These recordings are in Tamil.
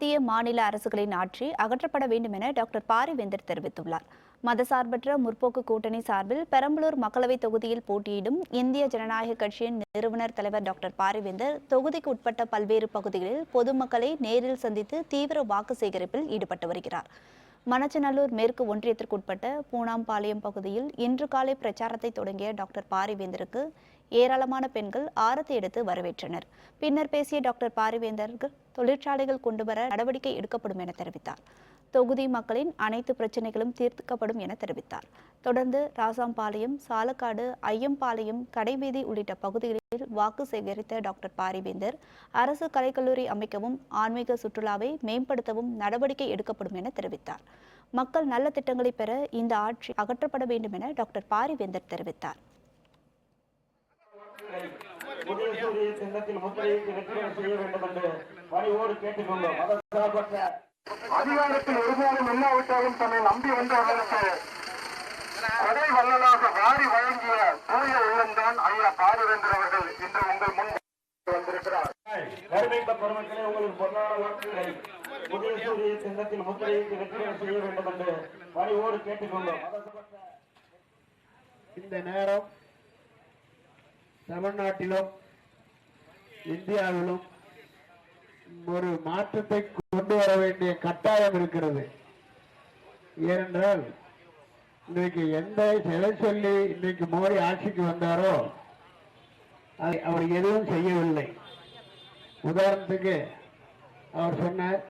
மத்திய மாநில அரசுகளின் ஆட்சி அகற்றப்பட வேண்டும் என டாக்டர் பாரிவேந்தர் தெரிவித்துள்ளார். மதசார்பற்ற முற்போக்கு கூட்டணி சார்பில் பெரம்பலூர் மக்களவைத் தொகுதியில் போட்டியிடும் இந்திய ஜனநாயக கட்சியின் நிறுவனர் தலைவர் டாக்டர் பாரிவேந்தர் தொகுதிக்கு உட்பட்ட பல்வேறு பகுதிகளில் பொதுமக்களை நேரில் சந்தித்து தீவிர வாக்கு சேகரிப்பில் ஈடுபட்டு வருகிறார். மணச்சநல்லூர் மேற்கு ஒன்றியத்திற்குட்பட்ட பூனாம்பாளையம் பகுதியில் இன்று காலை பிரச்சாரத்தை தொடங்கிய டாக்டர் பாரிவேந்தருக்கு ஏராளமான பெண்கள் ஆரத்தி எடுத்து வரவேற்றனர். பின்னர் பேசிய டாக்டர் பாரிவேந்தர்கள் தொழிற்சாலைகள் கொண்டுவர நடவடிக்கை எடுக்கப்படும் என தெரிவித்தார். தொகுதி மக்களின் அனைத்து பிரச்சனைகளும் தீர்க்கப்படும் என தெரிவித்தார். தொடர்ந்து ராசாம்பாளையம் சாலக்காடு ஐயம்பாளையம் கடைவீதி உள்ளிட்ட பகுதிகளில் வாக்கு சேகரித்த டாக்டர் பாரிவேந்தர் அரசு கலைக்கல்லூரி அமைக்கவும் ஆன்மீக சுற்றுலாவை மேம்படுத்தவும் நடவடிக்கை எடுக்கப்படும் என தெரிவித்தார். மக்கள் நல்ல திட்டங்களை பெற இந்த ஆட்சி அகற்றப்பட வேண்டும் என டாக்டர் பாரிவேந்தர் தெரிவித்தார். உதயசூரிய சின்னத்தில் முத்திரையிட்டு வெற்றிகள் செய்ய வேண்டும் என்று பணிவோடு கேட்டுக்கொண்டோம். மதசார்பற்ற அதிகாரத்தில் ஒருபோதும் இல்லாவிட்டாலும் தன்னை நம்பி வந்தவர்களுக்கு கொடை வள்ளலாக வாரி வழங்கிய தூய உள்ளம்தான் ஐயா பாரிவேந்தர் அவர்கள் இன்று உங்கள் முன் வந்திருக்கிறார். கருமைத்த பெருமக்களே உங்களுக்கு பொன்னான வாக்குகளை உதயசூரிய சின்னத்தில் முத்திரையிட்டு வெற்றிகள் செய்ய வேண்டும் என்று பணிவோடு கேட்டுக்கொண்டோம். மதசார்பற்ற இந்த நேரம் தமிழ்நாட்டிலும் இந்தியாவிலும் ஒரு மாற்றத்தை கொண்டு வர வேண்டிய கட்டாயம் இருக்கிறது. ஏனென்றால் இன்றைக்கு எந்த எதை சொல்லி இன்றைக்கு மோடி ஆட்சிக்கு வந்தாரோ அதை அவர் எதுவும் செய்யவில்லை. உதாரணத்துக்கு அவர் சொன்னார்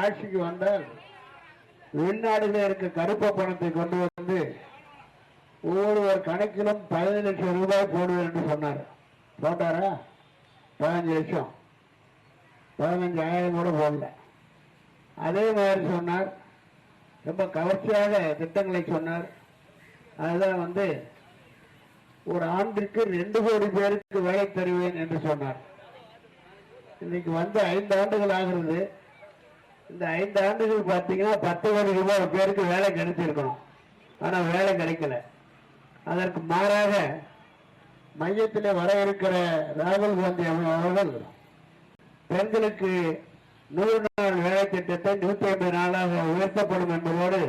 ஆட்சிக்கு வந்தால் வெளிநாடுகளில் இருக்க கருப்ப பணத்தை கொண்டு வந்து ஒவ்வொருவர் கணக்கிலும் பதினஞ்சு லட்சம் ரூபாய் போடுவேன் என்று சொன்னார். போட்டாரா? பதினஞ்சு லட்சம். பதினஞ்சாயிரம் கூட போடல அதே மாதிரி சொன்னார். ரொம்ப கவர்ச்சியாக திட்டங்களை சொன்னார். அதுதான் வந்து ஒரு ஆண்டிற்கு ரெண்டு கோடி பேருக்கு வேலை தருவேன் என்று சொன்னார். இன்னைக்கு வந்து ஐந்து ஆண்டுகள் ஆகிறது. இந்த ஐந்து ஆண்டுகள் பார்த்தீங்கன்னா பத்து கோடி ரூபாய் பேருக்கு வேலை கிடைச்சிருக்கணும். ஆனால் வேலை கிடைக்கல. அதற்கு மாறாக மையத்திலே வர இருக்கிற ராகுல் காந்தி அவர்கள் பெண்களுக்கு நூறு நாள் வேலை திட்டத்தை நூத்தி ஐம்பது நாளாக உயர்த்தப்படும் என்பதோடு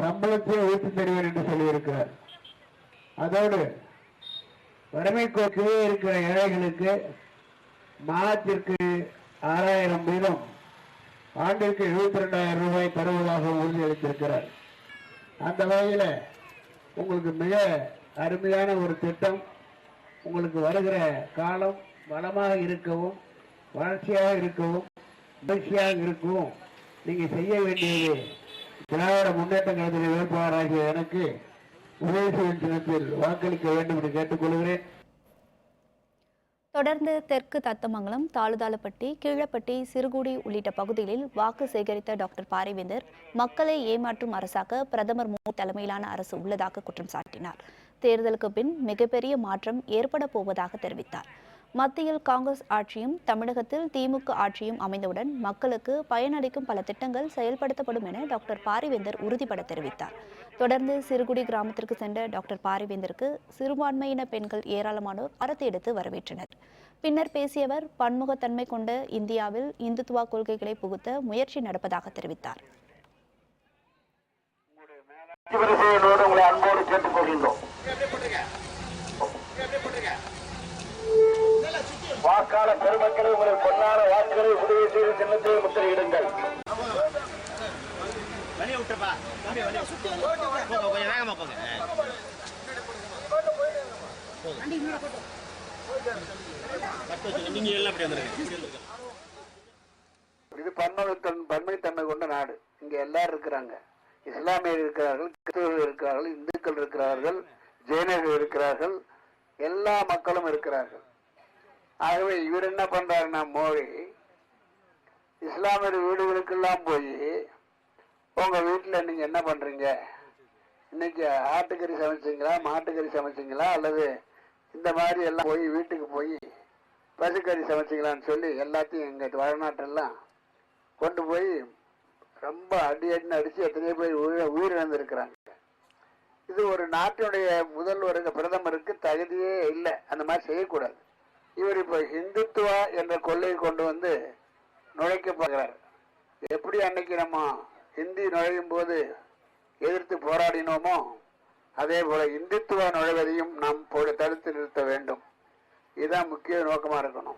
சம்பளத்தை உயர்த்தி தருவேன் என்று சொல்லியிருக்கிறார். அதோடு வறுமை கோட்டிலே இருக்கிற ஏழைகளுக்கு மாதத்திற்கு ஆறாயிரம் வீதம் ஆண்டிற்கு எழுபத்தி ரெண்டாயிரம் ரூபாய் தருவதாக உறுதியளித்திருக்கிறார். அந்த வகையில் உங்களுக்கு மிக அருமையான ஒரு திட்டம். உங்களுக்கு வருகிற காலம் வளமாக இருக்கவும் வளர்ச்சியாக இருக்கவும் மகிழ்ச்சியாக இருக்கவும் நீங்கள் செய்ய வேண்டியது திராவிட முன்னேற்ற கழகத்தில் வேட்பாளராகிய எனக்கு உதயசூரியன் சின்னத்தில் வாக்களிக்க வேண்டும் என்று கேட்டுக்கொள்கிறேன். தொடர்ந்து தெற்கு தத்தமங்கலம் தாளுதாளப்பட்டி கீழப்பட்டி சிறுகுடி உள்ளிட்ட பகுதிகளில் வாக்கு சேகரித்த டாக்டர் பாரிவேந்தர் மக்களை ஏமாற்றும் அரசாக பிரதமர் மோடி தலைமையிலான அரசு உள்ளதாக குற்றம் சாட்டினார். தேர்தலுக்கு பின் மிகப்பெரிய மாற்றம் ஏற்பட போவதாக தெரிவித்தார். மத்தியில் காங்கிரஸ் ஆட்சியும் தமிழகத்தில் திமுக ஆட்சியும் அமைந்தவுடன் மக்களுக்கு பயனளிக்கும் பல திட்டங்கள் செயல்படுத்தப்படும் என டாக்டர் பாரிவேந்தர் உறுதிபட தெரிவித்தார். தொடர்ந்து சிறுகுடி கிராமத்திற்கு சென்ற டாக்டர் பாரிவேந்தருக்கு சிறுபான்மையின பெண்கள் ஏராளமானோர் அரத்தி எடுத்து வரவேற்றனர். பின்னர் பேசியவர் பன்முகத்தன்மை கொண்ட இந்தியாவில் இந்துத்துவா கொள்கைகளை புகுத்த முயற்சி நடப்பதாக தெரிவித்தார். உங்களை அன்போடு கேட்டுக்கொள்கின்றோம். வாக்காளர் பெருமக்களை உங்கள் பொன்னான வாக்குகளை உதவி செய்து சின்னத்தை முத்திரையிடுங்கள். வெளியே விட்டுப்பா கொஞ்சம் வேகமா போங்க. இது பன்மை பன்மைத்தன்மை கொண்ட நாடு. இங்க எல்லாரும் இருக்கிறாங்க. இஸ்லாமியர் இருக்கிறார்கள் கிறிஸ்தவர்கள் இருக்கிறார்கள் இந்துக்கள் இருக்கிறார்கள். ஜெயினர்கள் இருக்கிறார்கள் எல்லா மக்களும் இருக்கிறார்கள். ஆகவே இவர் என்ன பண்றாருன்னா மோடி இஸ்லாமிய வீடுகளுக்கெல்லாம் போய் உங்க வீட்டில் நீங்க என்ன பண்றீங்க? இன்னைக்கு ஆட்டுக்கறி சமைச்சிங்களா மாட்டுக்கறி சமைச்சிங்களா அல்லது இந்த மாதிரி எல்லாம் போய் வீட்டுக்கு போய் பசுக்கறி சமைச்சீங்களான்னு சொல்லி எல்லாத்தையும் எங்கள் வடநாட்டெல்லாம் கொண்டு போய் ரொம்ப அடி அடின்னு அடித்து எத்தனையோ பேர் உயிர் உயிரிழந்திருக்கிறாங்க. இது ஒரு நாட்டினுடைய முதல்வருக்கு பிரதமருக்கு தகுதியே இல்லை. அந்த மாதிரி செய்யக்கூடாது. இவர் இப்போ ஹிந்துத்துவா என்ற கொள்கையை கொண்டு வந்து நுழைக்க பார்க்கிறார் எப்படி அன்னைக்கு நம்ம ஹிந்தி நுழையும் போது எதிர்த்து போராடினோமோ அதே போல இந்துத்துவ நுழைவதையும் நாம் தடுத்து நிறுத்த வேண்டும். இதுதான் முக்கிய நோக்கமாக இருக்கணும்.